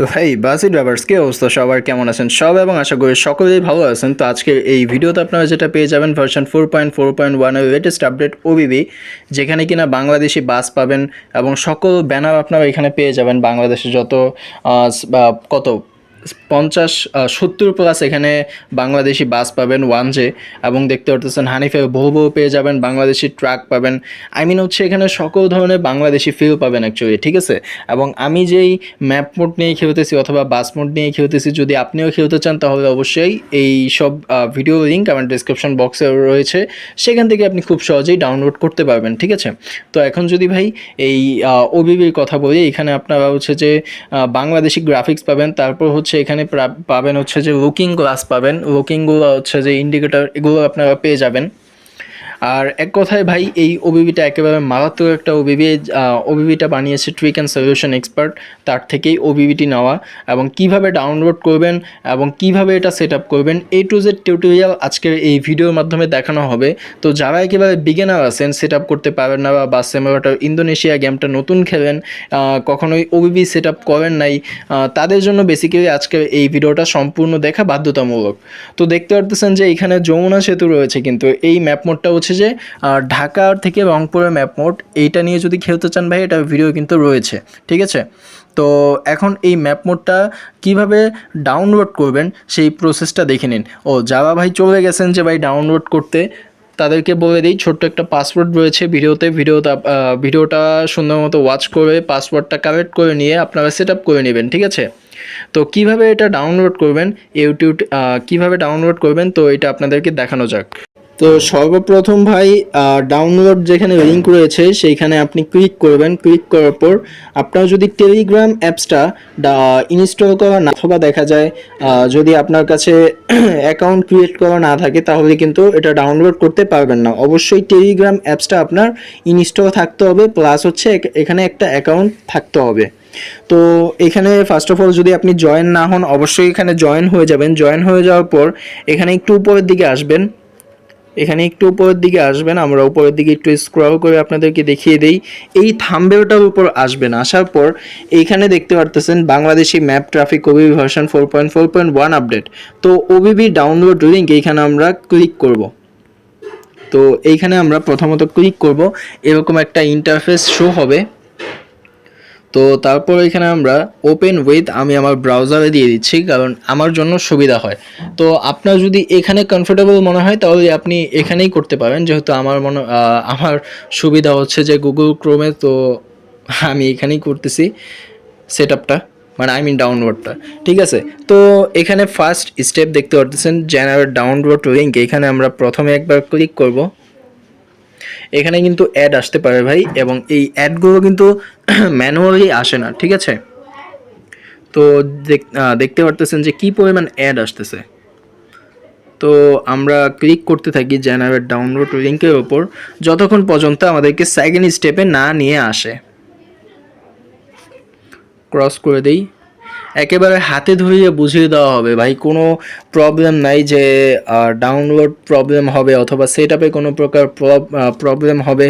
তো ভাই বাসি ড্রাইভার্স কে অবস্থা? সবার কেমন আছেন? সব এবং আশা করি সকলেই ভালো আছেন। তো আজকে এই ভিডিওতে আপনারা যেটা পেয়ে যাবেন version four point four point ওয়ানের লেটেস্ট আপডেট ওবিবি যেখানে কিনা বাংলাদেশি বাস পাবেন এবং সকল ব্যানার আপনারা এখানে পেয়ে যাবেন। বাংলাদেশে যত কত পঞ্চাশ সত্তর প্লাস এখানে বাংলাদেশি বাস পাবেন ওয়ান জে এবং দেখতে পারতেছেন হানিফে বহু বহু পেয়ে যাবেন, বাংলাদেশি ট্রাক পাবেন। আই মিন হচ্ছে এখানে সকল ধরনের বাংলাদেশি ফিল পাবেন অ্যাকচুয়ালি ঠিক আছে? এবং আমি যেই ম্যাপ মোড নিয়ে খেলতেছি অথবা বাস মোড নিয়ে খেলতেছি, যদি আপনিও খেলতে চান, তাহলে অবশ্যই এই সব ভিডিও লিঙ্ক আমার ডিসক্রিপশন বক্সে রয়েছে। সেখান থেকে আপনি খুব সহজেই ডাউনলোড করতে পারবেন, ঠিক আছে? তো এখন যদি ভাই এই ওবিবির কথা বলি, এখানে আপনারা হচ্ছে যে বাংলাদেশি গ্রাফিক্স পাবেন, তারপর হচ্ছে এখানে পাবেন হচ্ছে যে লুকিং গ্লাস পাবেন। লুকিংগুলো হচ্ছে যে ইন্ডিকেটর এগুলো আপনারা পেয়ে যাবেন। আর এক কথায় ভাই, এই ওবিবিটা একেবারে মারাত্মক একটা ওবিবি ওবিবিটা বানিয়েছে ট্রিক অ্যান্ড সলিউশন এক্সপার্ট তার থেকেই ওবিবিটি নেওয়া এবং কীভাবে ডাউনলোড করবেন এবং কীভাবে এটা সেট করবেন এ টু জেড টিউটোরিয়াল আজকের এই ভিডিওর মাধ্যমে দেখানো হবে। তো যারা একেবারে বিগিনার আছেন সেট করতে পারেন না বা সেমাটার ইন্দোনেশিয়া গেমটা নতুন খেলেন কখনোই ওবিবি সেট করেন নাই তাদের জন্য বেসিক্যালি আজকের এই ভিডিওটা সম্পূর্ণ দেখা বাধ্যতামূলক। তো দেখতে পারতেছেন যে এখানে যমুনা সেতু রয়েছে কিন্তু এই ম্যাপ মোডটা হচ্ছে যে আহ, ঢাকা থেকে রংপুরের ম্যাপ মোড এইটা নিয়ে যদি খেলতে চান ভাই এটা ভিডিও কিন্তু রয়েছে ঠিক আছে? তো এখন এই ম্যাপ মোডটা কীভাবে ডাউনলোড করবেন সেই প্রসেসটা দেখে নিন। ও যারা ভাই চলে গেছেন যে ভাই ডাউনলোড করতে তাদেরকে বলে দিই ছোট্ট একটা পাসওয়ার্ড রয়েছে ভিডিওতে ভিডিওটা ভিডিওটা সুন্দর মতো ওয়াচ করে পাসওয়ার্ডটা কালেক্ট করে নিয়ে আপনারা সেট করে নেবেন ঠিক আছে? তো কীভাবে এটা ডাউনলোড করবেন ইউটিউব কীভাবে ডাউনলোড করবেন তো এটা আপনাদেরকে দেখানো যাক। তো সর্বপ্রথম ভাই ডাউনলোড যেখানে লিঙ্ক রয়েছে, সেইখানে আপনি ক্লিক করবেন। ক্লিক করার পর আপনার যদি টেলিগ্রাম অ্যাপসটা ইনস্টল করা না অথবা দেখা যায় যদি আপনার কাছে অ্যাকাউন্ট ক্রিয়েট করা না থাকে, তাহলে কিন্তু এটা ডাউনলোড করতে পারবেন না। অবশ্যই টেলিগ্রাম অ্যাপসটা আপনার ইনস্টল থাকতে হবে প্লাস হচ্ছে এখানে একটা অ্যাকাউন্ট থাকতে হবে। তো এখানে ফার্স্ট অফ অল যদি আপনি জয়েন না হন, অবশ্যই এখানে জয়েন হয়ে যাবেন। জয়েন হয়ে যাওয়ার পর এখানে একটু উপরের দিকে আসবেন। এখানে একটু উপরের দিকে আসবেন, আমরা উপরের দিকে একটু স্ক্রল করে আপনাদেরকে দেখিয়ে দেই। এই থাম্বেলটার উপর আসবেন, আসার পর এইখানে দেখতে পারতেছেন Bangladeshi map traffic OBB version four point four point one update তো ওবিবি ডাউনলোড লিঙ্ক এইখানে আমরা ক্লিক করব। তো এইখানে আমরা প্রথমত ক্লিক করব, এরকম একটা ইন্টারফেস শো হবে। তো তারপর এখানে আমরা ওপেন উইথ আমি আমার ব্রাউজারে দিয়ে দিচ্ছি, কারণ আমার জন্য সুবিধা হয়। তো আপনার যদি এখানে কমফোর্টেবল মনে হয়, তাহলে আপনি এখানেই করতে পারেন। যেহেতু আমার মনে আমার সুবিধা হচ্ছে যে গুগল ক্রোমে তো আমি এখানেই করতেছি সেট আপটা মানে আই মিন ডাউনলোডটা ঠিক আছে? তো এখানে ফার্স্ট স্টেপ দেখতে পারতেছেন জেনারেট ডাউনলোড লিঙ্ক এখানে আমরা প্রথমে একবার ক্লিক করব। এখানে কিন্তু অ্যাড আসতে পারে ভাই, এবং এই অ্যাডগুলো কিন্তু ম্যানুয়ালি আসে না, ঠিক আছে? তো দেখ- দেখতে পারতেছেন যে কি পরিমাণ অ্যাড আসতেছে। তো আমরা ক্লিক করতে থাকি জেনারেট ডাউনলোড লিঙ্কের ওপর যতক্ষণ পর্যন্ত আমাদেরকে সেকেন্ড স্টেপে না নিয়ে আসে। ক্রস করে দেই। একেবারে হাতে ধরিয়ে বুঝিয়ে দেওয়া হবে, ভাই। কোনো প্রবলেম নাই যে ডাউনলোড প্রবলেম হবে অথবা সেট আপে কোনো প্রকার প্রবলেম হবে।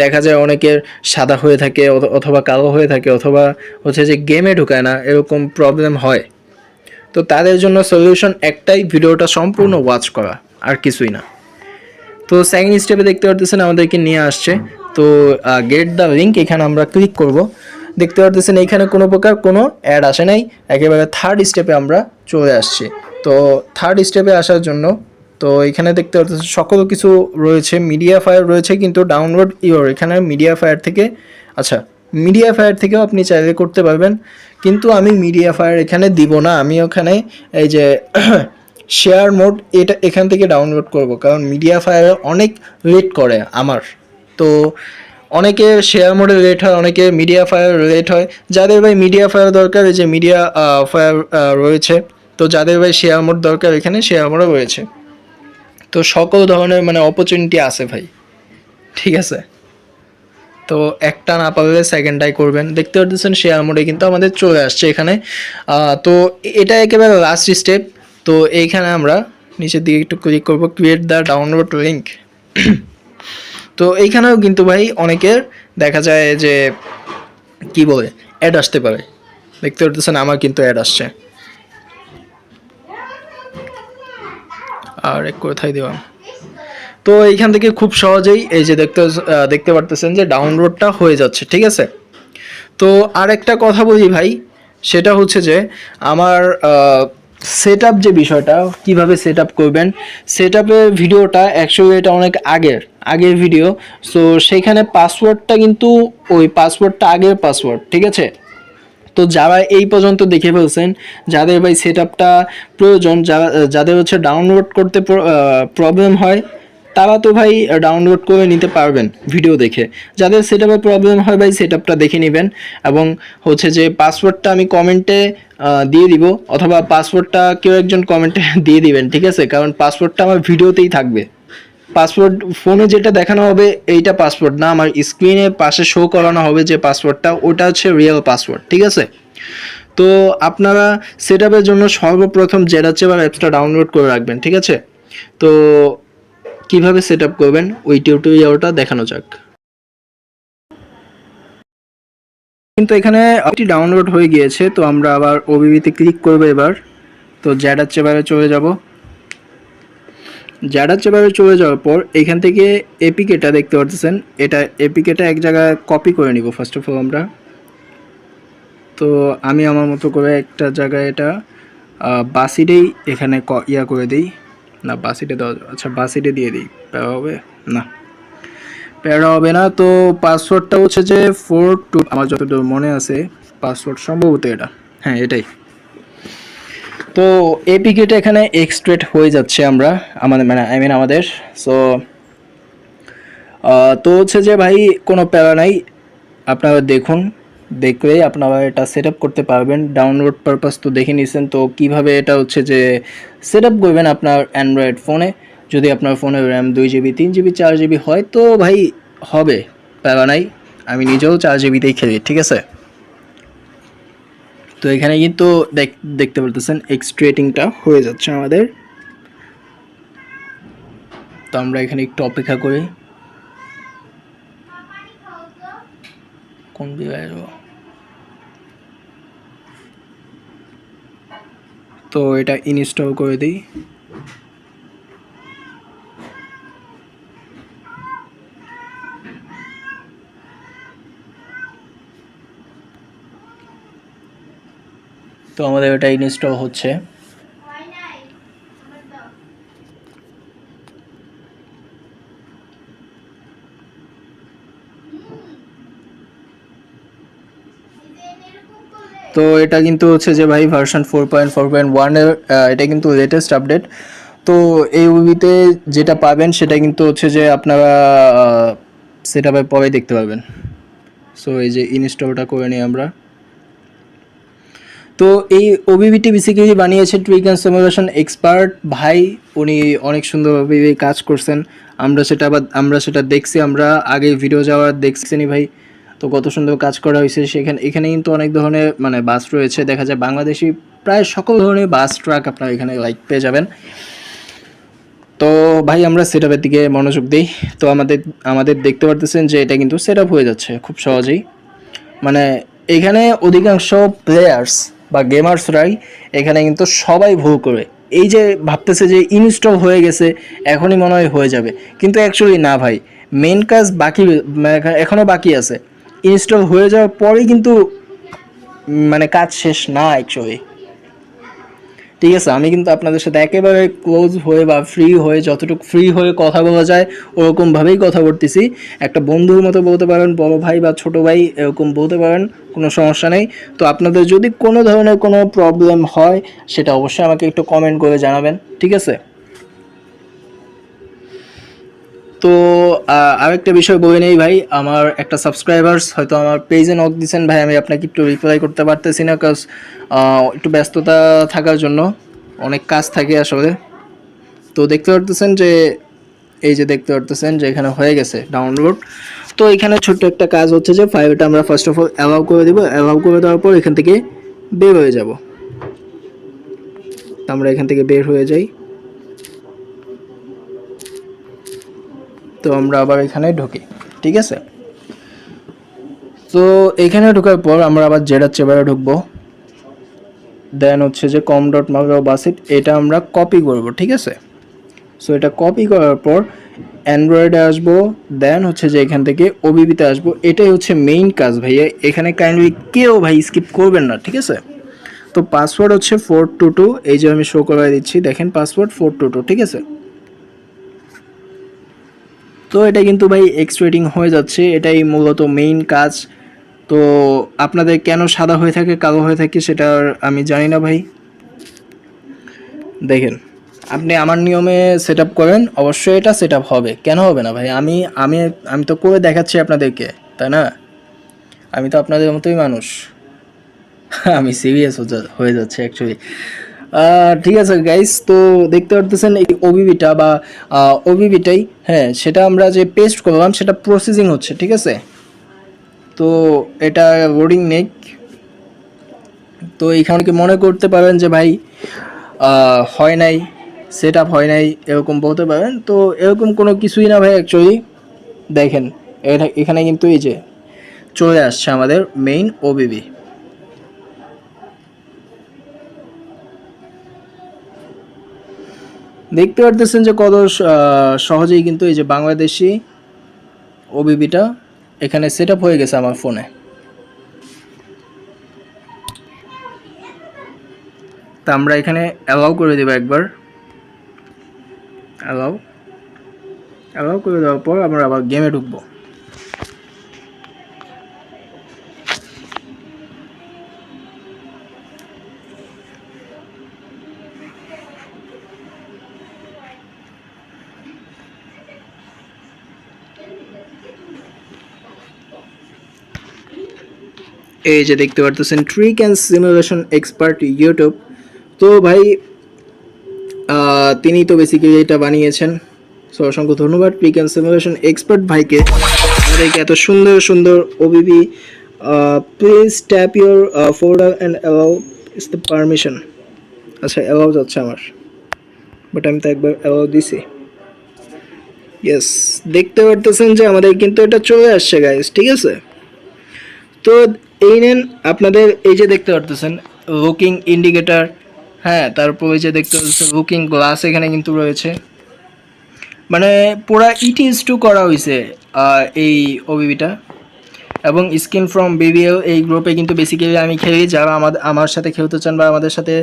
দেখা যায় অনেকের সাদা হয়ে থাকে অথবা কালো হয়ে থাকে, অথবা হচ্ছে যে গেমে ঢুকায় না, এরকম প্রবলেম হয়। তো তাদের জন্য সলিউশন একটাই, ভিডিওটা সম্পূর্ণ ওয়াচ করা, আর কিছুই না। তো সেকেন্ড স্টেপে দেখতে পারতেছেন, আমাদেরকে নিয়ে আসছে। তো গেট দ্য লিঙ্ক এখানে আমরা ক্লিক করব। দেখতে পারতেছেন এখানে কোনো প্রকার কোনো অ্যাড আসে নাই। একেবারে থার্ড স্টেপে আমরা চলে আসছি। তো থার্ড স্টেপে আসার জন্য, তো এখানে দেখতে পারতেছেন সকল কিছু রয়েছে। মিডিয়া ফায়ার রয়েছে কিন্তু ডাউনলোড ইওর এখানে মিডিয়া ফায়ার থেকে আচ্ছা মিডিয়া ফায়ার থেকেও আপনি চাইলে করতে পারবেন। কিন্তু আমি মিডিয়া ফায়ার এখানে দিব না। আমি ওখানে এই যে শেয়ার মোড এটা এখান থেকে ডাউনলোড করব। কারণ মিডিয়া ফায়ারে অনেক লেট করে আমার। তো অনেকে শেয়ার মোডে রেট হয়, অনেকে মিডিয়া ফায়ার রেট হয়। যাদের ভাই মিডিয়া ফায়ার দরকার, এই যে মিডিয়া ফায়ার রয়েছে, তো যাদের ভাই শেয়ার মোড দরকার, এখানে শেয়ার মোডও রয়েছে। তো সকল ধরনের মানে অপরচুনিটি আছে ভাই, ঠিক আছে? তো একটা না পারলে সেকেন্ডটাই করবেন। দেখতে পাচ্ছেন শেয়ার মোডে কিন্তু আমাদের চলে আসছে এখানে। তো এটা একেবারে লাস্ট স্টেপ তো এইখানে আমরা নিচের দিকে একটু ক্লিক করব ক্রিয়েট দ্য ডাউনলোড লিঙ্ক তো এইখানেও কিন্তু ভাই অনেকের দেখা যায় যে, কি বলে অ্যাড আসতে পারে। দেখতে পারতেছেন আমার কিন্তু অ্যাড আসছে। আর এক কোথায় দিলাম? তো এইখান থেকে খুব সহজেই এই যে দেখতে দেখতে পারতেছেন যে ডাউনলোডটা হয়ে যাচ্ছে, ঠিক আছে? তো আর একটা কথা বলি ভাই, সেটা হচ্ছে যে, আমার সেট যে বিষয়টা, কীভাবে সেট আপ করবেন সেট ভিডিওটা অ্যাকচুয়ালি এটা অনেক আগের আগের ভিডিও সো সেখানে পাসওয়ার্ডটা কিন্তু ওই পাসওয়ার্ডটা আগের পাসওয়ার্ড ঠিক আছে? তো যারা এই পর্যন্ত দেখে ফেলছেন, যাদের ভাই সেট প্রয়োজন যারা যাদের হচ্ছে ডাউনলোড করতে প্রবলেম হয়, তারা তো ভাই ডাউনলোড করে নিতে পারবেন ভিডিও দেখে। যাদের সেট প্রবলেম হয় ভাই সেট দেখে নেবেন, এবং হচ্ছে যে পাসওয়ার্ডটা আমি কমেন্টে দিয়ে দিব, অথবা পাসওয়ার্ডটা কেউ একজন কমেন্টে দিয়ে দিবেন, ঠিক আছে? কারণ পাসওয়ার্ডটা আমার ভিডিওতেই থাকবে। পাসওয়ার্ড ফোনে যেটা দেখানো হবে, এইটা পাসওয়ার্ড না। আমার স্ক্রিনে পাশে শো করানো হবে যে পাসওয়ার্ডটা ওটা হচ্ছে রিয়েল পাসওয়ার্ড ঠিক আছে? তো আপনারা সেট জন্য সর্বপ্রথম জেরাচেবার অ্যাপসটা ডাউনলোড করে রাখবেন, ঠিক আছে? তো কীভাবে সেট করবেন? ওই টিউটোরিয়ালটা দেখানো যাক। কিন্তু এখানে একটি ডাউনলোড হয়ে গিয়েছে, তো আমরা আবার ওবিবিতে ক্লিক করব এবার। তো জ্যাডার চেবারে চলে যাব। জ্যাডার চেবারে চলে যাওয়ার পর এখান থেকে এপিকেটা দেখতে পাচ্ছেন এটা এপিকেটা এক জায়গায় কপি করে নিব ফার্স্ট অফ অল আমরা। তো আমি আমার মতো করে একটা জায়গায় এটা বাসিডেই এখানে ইয়া করে দিই। না, বাসিডে দেওয়া আচ্ছা বাসিডে দিয়ে দিই। হবে? না। প্যারা হবে না। তো পাসওয়ার্ডটা হচ্ছে যে ফোর টু আমার যতদূর মনে আছে, পাসওয়ার্ড সম্ভবত এটা। হ্যাঁ এটাই। তো এপিকেটা এখানে এক্সট্রেট হয়ে যাচ্ছে আমরা, আমাদের মানে আই মিন আমাদের। সো তো হচ্ছে যে ভাই, কোনো প্যারা নাই। আপনারা দেখুন দেখলেই আপনারা এটা সেট করতে পারবেন। ডাউনলোড পারপাস তো দেখে নিয়েছেন। তো কীভাবে এটা হচ্ছে যে সেট করবেন আপনার অ্যান্ড্রয়েড ফোনে যদি আপনার ফোনে র্যাম দুই জিবি তিন জিবি চার জিবি হয় তো ভাই হবে, প্যারা নাই। আমি নিজেও চার জিবিতেই খেলি, ঠিক আছে? তো এখানে কিন্তু দেখ- দেখতে বলতেছেন এক্সট্রেটিংটা হয়ে যাচ্ছে আমাদের। তো আমরা এখানে একটু অপেক্ষা করি। কোন জায়গায় যাব? তো এটা ইনস্টল করে দিই। তো আমাদের এটা ইনস্টল হচ্ছে। তো এটা কিন্তু হচ্ছে যে ভাই version four point four point ওয়ানের এটা কিন্তু লেটেস্ট আপডেট তো এই উবিতে যেটা পাবেন সেটা কিন্তু হচ্ছে যে আপনারা সেটা পরে দেখতে পাবেন সো এই যে ইনস্টলটা করে নিই আমরা। তো এই ওবিবিটি বেসিক্যালি বানিয়েছে টুইক অ্যান্ড সিমুলেশন এক্সপার্ট ভাই, উনি অনেক সুন্দরভাবে কাজ করছেন। আমরা সেটা আবার, আমরা সেটা দেখছি, আমরা আগে ভিডিও যাওয়ার দেখছি ভাই। তো কত সুন্দর কাজ করা হয়েছে। সেখানে, এখানে কিন্তু অনেক ধরনের মানে বাস রয়েছে। দেখা যায় বাংলাদেশি প্রায় সকল ধরনের বাস ট্রাক আপনারা এখানে লাইক পেয়ে যাবেন। তো ভাই, আমরা সেট আপের দিকে মনোযোগ দিই। তো আমাদের আমাদের দেখতে পারতেছেন যে এটা কিন্তু সেট হয়ে যাচ্ছে খুব সহজেই। মানে এখানে অধিকাংশ প্লেয়ার্স বা গেমার্সরাই এখানে কিন্তু সবাই ভুল করে। এই যে ভাবতেছে যে ইনস্টল হয়ে গেছে, এখনই মনে হয় হয়ে যাবে। কিন্তু অ্যাকচুয়ালি না ভাই মেন কাজ বাকি এখনও বাকি আছে। ইনস্টল হয়ে যাওয়ার পরেই কিন্তু মানে কাজ শেষ না অ্যাকচুয়ালি ঠিক আছে, আমি কিন্তু আপনাদের সাথে একেবারে ক্লোজ হয়ে বা ফ্রি হয়ে যতটুকু ফ্রি হয়ে কথা বলা যায় ওরকমভাবেই কথা বলতেছি। একটা বন্ধুর মতো বলতে পারেন, বড় ভাই বা ছোট ভাই এরকম বলতে পারেন, কোনো সমস্যা নেই। তো আপনাদের যদি কোনো ধরনের কোনো প্রবলেম হয়, সেটা অবশ্যই আমাকে একটু কমেন্ট করে জানাবেন, ঠিক আছে? তো আরেকটা বিষয় বলে নেই ভাই, আমার একটা সাবস্ক্রাইবার্স হয়তো আমার পেজে নক দিয়েছেন ভাই, আমি আপনাকে একটু রিপ্লাই করতে পারতেছি না কাজ একটু ব্যস্ততা থাকার জন্য, অনেক কাজ থাকে আসলে। তো দেখতে পারতেছেন যে, এই যে দেখতে পারতেছেন যে এখানে হয়ে গেছে ডাউনলোড তো এখানে ছোট্ট একটা কাজ হচ্ছে যে ফাইলটা আমরা ফার্স্ট অফ অল অ্যালাউ করে দেবো। অ্যালাউ করে দেওয়ার পর এখান থেকে বের হয়ে যাব। আমরা এখান থেকে বের হয়ে যাই। তো আমরা আবার এখানে ঢুকি, ঠিক আছে? তো এখানে ঢোকার পর আমরা আবার জেডার চেবারে ঢুকবো। দেন হচ্ছে যে কম ডট মার্কাও বাসিট এটা আমরা কপি করব, ঠিক আছে? সো এটা কপি করার পর অ্যান্ড্রয়েডে আসব দেন হচ্ছে যে এখান থেকে ওবিবিতে আসব। এটাই হচ্ছে মেইন কাজ ভাইয়া, এখানে কাইন্ডলি কেউ ভাই স্কিপ করবেন না, ঠিক আছে? তো পাসওয়ার্ড হচ্ছে ফোর টু টু এই যে আমি শো করে দিচ্ছি, দেখেন পাসওয়ার্ড ফোর টু টু ঠিক আছে? তো এটা কিন্তু ভাই এক্সট্রেটিং হয়ে যাচ্ছে, এটাই মূলত মেইন কাজ। তো আপনাদের কেন সাদা হয়ে থাকে, কালো হয়ে থাকে সেটা আমি জানি না ভাই। দেখেন, আপনি আমার নিয়মে সেট করেন, অবশ্যই এটা সেট হবে। কেন হবে না ভাই? আমি আমি আমি তো করে দেখাচ্ছি আপনাদেরকে, তাই না? আমি তো আপনাদের মতোই মানুষ। আমি সিরিয়াস হয়ে যাচ্ছে অ্যাকচুয়ালি ঠিক আছে গাইস তো দেখতে পারতেছেন এই ওবিবিটা বা ওবিবিটাই হ্যাঁ সেটা আমরা যে পেস্ট করলাম, সেটা প্রসেসিং হচ্ছে, ঠিক আছে? তো এটা বোর্ডিং নেক। তো এইখানে কি মনে করতে পারেন যে ভাই হয় নাই সেট আপ হয় নাই, এরকম বলতে পারেন তো এরকম কোনো কিছুই না ভাই অ্যাকচুয়ালি দেখেন, এখানে কিন্তু এই যে চলে আসছে আমাদের মেইন ওবিবি দেখতে পারতেছেন যে কত সহজেই কিন্তু এই যে বাংলাদেশি ওবিবিটা এখানে সেট হয়ে গেছে আমার ফোনে তা আমরা এখানে অ্যালাউ করে দেবো একবার। অ্যালাউ অ্যালাউ করে দেওয়ার পর আমরা আবার গেমে ঢুকবো। এই যে দেখতে পারতেছেন trick and simulation expert YouTube তো ভাই তিনি তো বেসিক্যালি এটা বানিয়েছেন। সো অসংখ্য ধন্যবাদ ট্রিক অ্যান্ড সিমুলেশন এক্সপার্ট ভাইকে। আমাদেরকে এত সুন্দর সুন্দর OBB please tap your folder and allow is the permission আচ্ছা অ্যালাউ যাচ্ছে আমার। বাট আমি তো একবার অ্যালাউ দিছি। ইয়েস দেখতে পারতেছেন যে আমাদের কিন্তু এটা চলে আসছে গাইজ ঠিক আছে? তো এই নেন, আপনাদের এই যে দেখতে পারতেছেন লুকিং ইন্ডিকেটার হ্যাঁ তারপর এই যে দেখতে পাচ্ছেন লুকিং গ্লাস এখানে কিন্তু রয়েছে। মানে পুরা ইট ইজ টু করা হয়েছে এই ওবিবিটা এবং স্কিন ফ্রম বিবিএল এই গ্রুপে কিন্তু বেসিক্যালি আমি খেলি, যারা আমাদের আমার সাথে খেলতে চান বা আমাদের সাথে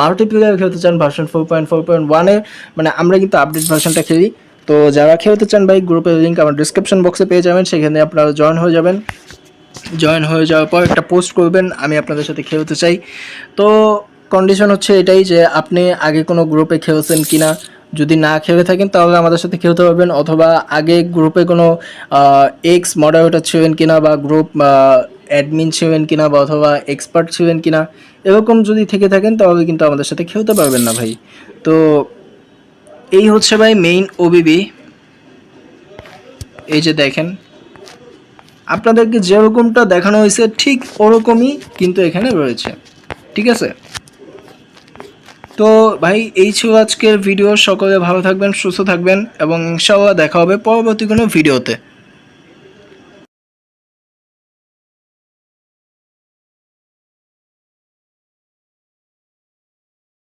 মাল্টিপ্লেয়ার খেলতে চান version four point four point ওয়ানে মানে আমরা কিন্তু আপডেট ভার্সনটা খেলি। তো যারা খেলতে চান ভাই গ্রুপের লিঙ্ক আমার ডিসক্রিপশন বক্সে পেয়ে যাবেন, সেখানে আপনারা জয়েন হয়ে যাবেন। জয়েন হয়ে যাওয়ার পর একটা পোস্ট করবেন, আমি আপনাদের সাথে খেলতে চাই। তো কন্ডিশন হচ্ছে এটাই যে আপনি আগে কোনো গ্রুপে খেলছেন কিনা, যদি না খেলে থাকেন তাহলে আমাদের সাথে খেলতে পারবেন, অথবা আগে গ্রুপে কোনো এক্স মডারেটর ছিলেন কিনা বা গ্রুপ অ্যাডমিন ছিলেন কিনা বা অথবা এক্সপার্ট ছিলেন কিনা, এরকম যদি থেকে থাকেন তাহলে কিন্তু আমাদের সাথে খেলতে পারবেন না ভাই। তো এই হচ্ছে ভাই মেইন ওবিবি এই যে দেখেন আপনাদেরকে যেরকমটা দেখানো হয়েছে, ঠিক ওরকমই কিন্তু এখানে রয়েছে। ঠিক আছে? তো ভাই, এই ছিল আজকের ভিডিও। সকলে ভালো থাকবেন, সুস্থ থাকবেন, এবং ইনশাআল্লাহ দেখা হবে পরবর্তী কোনো ভিডিওতে।